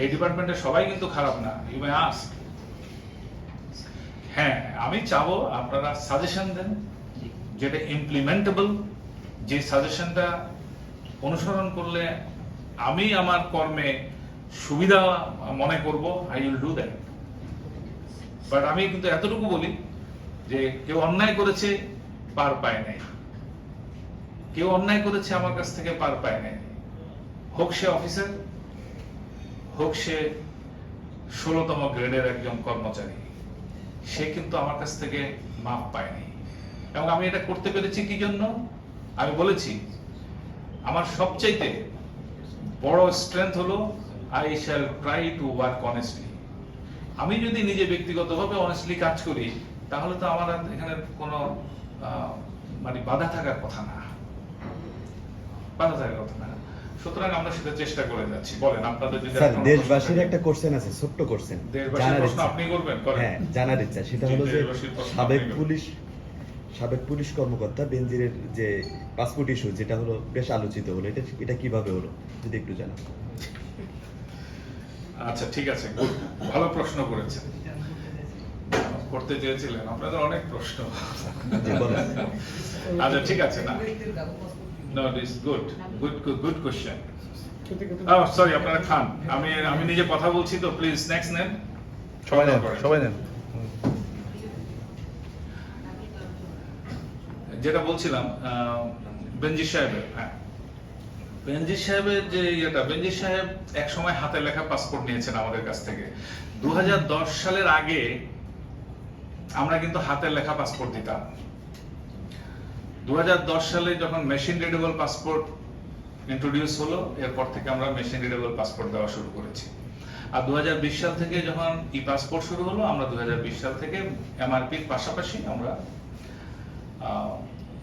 এই ডিপার্টমেন্টের সবাই কিন্তু খারাপ না ইউ মে আস্ক হ্যাঁ আমি চাবো আপনারা সাজেশন দেন, যেটা ইমপ্লিমেন্টেবল যে সাজেশনটা অনুসরণ করলে আমি আমার কর্মে সুবিধা মনে করব I will do that but আমি কিন্তু এতটুকু বলি যে কেউ অন্যায় করেছে, পার পায় নাই। কেউ অন্যায় করেছে, আমার কাছ থেকে পার পায় নাই। হোক সে অফিসার হোক সে ষোলতম গ্রেডের একজন কর্মচারী, সে কিন্তু আমার কাছ থেকে মাপ পায়নি। এবং আমি এটা করতে পেরেছি কি জন্য? আমি বলেছি, আমার সবচাইতে বড় স্ট্রেংথ হলো I shall try to work honestly আমি যদি নিজে ব্যক্তিগতভাবে অনেস্টলি কাজ করি, তাহলে তো আমার এখানে কোনো মানে বাধা থাকার কথা না। বাধা থাকার কথা না। সুতরাং আমরা সেটা চেষ্টা করে যাচ্ছি। বলেন আপনাদের যদি স্যার দেশবাসীর একটা কোশ্চেন আছে ছোট্ট কোশ্চেন দেশবাসীর প্রশ্ন আপনি করবেন করেন। হ্যাঁ জানার ইচ্ছা। সেটা হলো যে সাবেক পুলিশ সাবেক পুলিশ কর্মকর্তা বেনজিরের যে পাসপোর্ট ইস্যু যেটা হলো বেশ আলোচিত হলো। এটা এটা কীভাবে হলো? যদি একটু জানান। আচ্ছা ঠিক আছে ভালো প্রশ্ন করেছেন। করতে চেয়েছিলেন। আপনাদের অনেক প্রশ্ন। আচ্ছা ঠিক আছে না। No this good good good question sorry আপনারা খান। আমি আমি নিজে কথা বলছি তো প্লিজ নেক্সট নেন। সবাই নেন সবাই নেন। যেটা বলছিলাম আহ, বেনজির সাহেবের হ্যাঁ। বেনজির সাহেবের যে ইয়েটা বেনজির সাহেব এক সময় হাতে লেখা পাসপোর্ট নিয়েছেন আমাদের কাছ থেকে। দু হাজার দশ সালের আগে আমরা কিন্তু হাতে লেখা পাসপোর্ট দিতাম। দুহাজার দশ সালে যখন মেশিন রিডেবল পাসপোর্ট ইন্ট্রোডিউস হলো, এরপর থেকে আমরা মেশিন রিডেবল পাসপোর্ট দেওয়া শুরু করেছি। আর দুহাজার বিশ সাল থেকে যখন ই পাসপোর্ট শুরু হলো, আমরা দুহাজার বিশ সাল থেকে এমআরপির পাশাপাশি আমরা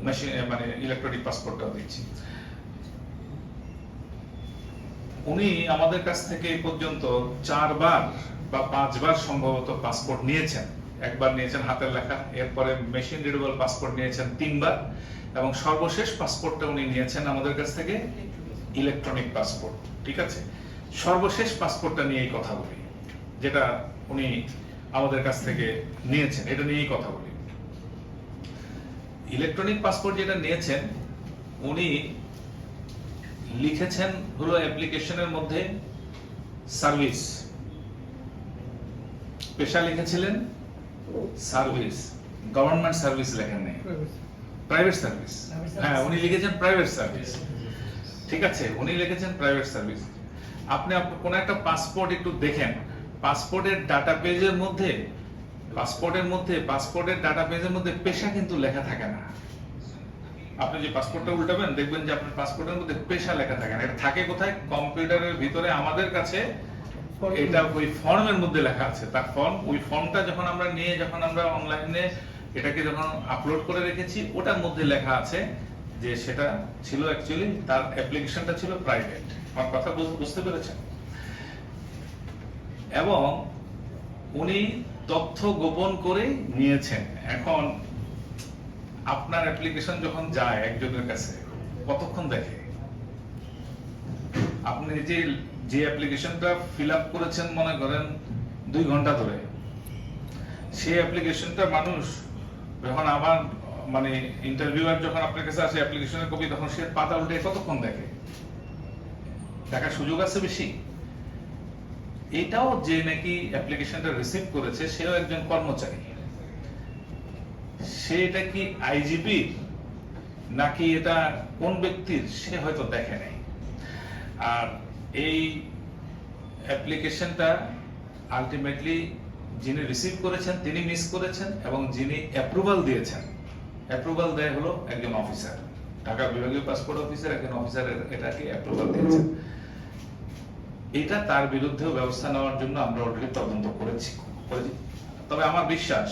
মেশিন মানে ইলেকট্রনিক পাসপোর্টটাও দিচ্ছি। উনি আমাদের কাছ থেকে এই পর্যন্ত চারবার বা পাঁচবার সম্ভবত পাসপোর্ট নিয়েছেন। একবার নিয়েছেন হাতের লেখা, এরপরে মেশিন রিডেবল পাসপোর্ট নিয়েছেন তিনবার, এবং সর্বশেষ পাসপোর্টটা উনি নিয়েছেন আমাদের কাছ থেকে ইলেকট্রনিক পাসপোর্ট ঠিক আছে? সর্বশেষ পাসপোর্টটা নিয়েই কথা বলি, যেটা উনি আমাদের কাছ থেকে নিয়েছেন, এটা নিয়েই কথা বলি। ইলেকট্রনিক পাসপোর্ট যেটা নিয়েছেন, উনি লিখেছেন হলো অ্যাপ্লিকেশনের মধ্যে সার্ভিস পেশা লিখেছিলেন সার্ভিস গভর্নমেন্ট সার্ভিস লেখেন নেই। Private service. হ্যাঁ উনি লিখেছেন প্রাইভেট সার্ভিস। ঠিক আছে উনি লিখেছেন প্রাইভেট সার্ভিস। আপনি কোন একটা পাসপোর্ট একটু দেখেন। পাসপোর্টের ডাটা পেজের মধ্যে পাসপোর্টের মধ্যে পাসপোর্টের ডাটা পেজের মধ্যে পেশা কিন্তু লেখা থাকে না। আপনি যে পাসপোর্টটা উল্টাবেন দেখবেন যে আপনার পাসপোর্টের মধ্যে পেশা লেখা থাকে না। এটা থাকে কোথায়? কম্পিউটারের ভিতরে আমাদের কাছে এটা ওই ফর্মের মধ্যে লেখা আছে। তার ফর্ম ওই ফর্মটা যখন আমরা নিয়ে, যখন আমরা অনলাইনে এটাকে যখন আপলোড করে রেখেছি, ওটার মধ্যে লেখা আছে যে সেটা ছিল অ্যাকচুয়ালি তার অ্যাপ্লিকেশনটা ছিল প্রাইভেট আমার কথা বুঝতে পেরেছেন? এবং উনি তথ্য গোপন করে নিয়েছেন। এখন আপনার অ্যাপ্লিকেশন যখন যায় একজনের কাছে, কতক্ষণ দেখে? আপনি যে যে অ্যাপ্লিকেশনটা ফিল আপ করেছেন মনে করেন দুই ঘণ্টা ধরে, সেই অ্যাপ্লিকেশনটা মানুষ যখন আমার মানে ইন্টারভিউয়ার যখন আপনার কাছে আসে অ্যাপ্লিকেশনের কপি, তখন সে পাতা উল্টে কতক্ষণ দেখে? দেখার সুযোগ আছে বেশি? এটাও যে নাকি অ্যাপ্লিকেশনটা রিসিভ করেছে, সেও একজন কর্মচারী। সে এটা কি আইজিপি নাকি এটা কোন ব্যক্তির? সে হয়তো দেখে নাই। আর এই অ্যাপ্লিকেশনটা আলটিমেটলি যিনি রিসিভ করেছেন, তিনি মিস করেছেন এবং যিনি অ্যাপ্রুভাল দিয়েছেন। অ্যাপ্রুভাল দেয় হলো একজন অফিসার ঢাকা বিভাগীয় পাসপোর্ট অফিসার একজন অফিসার এটাকে অ্যাপ্রুভাল দিয়েছেন। এটা তার বিরুদ্ধেও ব্যবস্থা নেওয়ার জন্য আমরা অলরেডি তদন্ত করেছি। তবে আমার বিশ্বাস,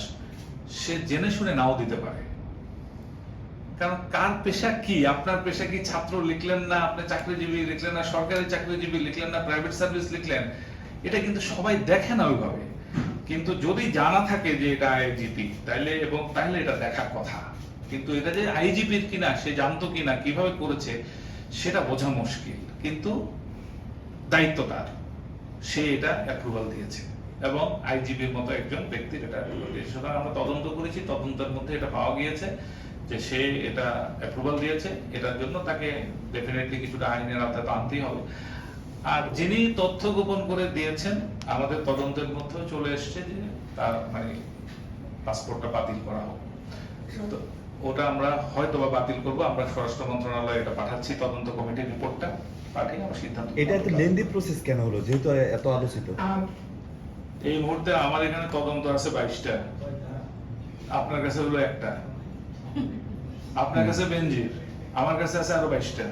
সে জেনে শুনে নাও দিতে পারে। কারণ কার পেশা কি? আপনার পেশা কি ছাত্র লিখলেন না, আপনি চাকরিজীবী লিখলেন না, সরকারি চাকরিজীবী লিখলেন না প্রাইভেট সার্ভিস লিখলেন? এটা কিন্তু সবাই দেখে না ওইভাবে। কিন্তু যদি জানা থাকে যে এটা আইজিপি তাইলে এবং তাহলে এটা দেখার কথা। কিন্তু এটা যে আইজিপির কিনা, সে জানতো কিনা, কীভাবে করেছে, সেটা বোঝা মুশকিল। কিন্তু দায়িত্ব তার। সে এটা অ্যাপ্রুভাল দিয়েছে। এবং আইজিপির মতো একজন ব্যক্তির এটা অ্যাপ্রুভাল দিয়েছে সুতরাং আমরা তদন্ত করেছি, তদন্তের মধ্যে এটা পাওয়া গিয়েছে। যে সে এটা অ্যাপ্রুভাল দিয়েছে এটার জন্য তাকে ডেফিনেটলি কিছুটা আইনের আওতায় তো আনতেই হবে। আর যিনি তথ্য গোপন করে দিয়েছেন আমাদের তদন্তের মধ্যেও চলে এসেছে যে তার মানে পাসপোর্টটা বাতিল করা হোক। তো ওটা আমরা হয়তো বা বাতিল করব আমরা স্বরাষ্ট্র মন্ত্রণালয়ে এটা পাঠাচ্ছি তদন্ত কমিটির রিপোর্টটা পাঠিয়ে আমরা সিদ্ধান্ত এটা এত নেব। লেন্দি প্রসেস কেন হলো যেহেতু এত আলোচিত? এই মুহূর্তে আমার এখানে তদন্ত আছে বাইশটা। আপনার কাছে হলো একটা। আপনার কাছে বেঞ্জির আমার কাছে আছে আরও বাইশটা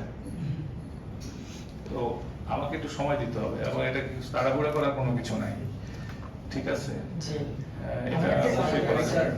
তো আমাকে একটু সময় দিতে হবে এবং এটা তাড়াহুড়া করার কোনো কিছু নাই ঠিক আছে এটা অবশ্যই করা যাবে।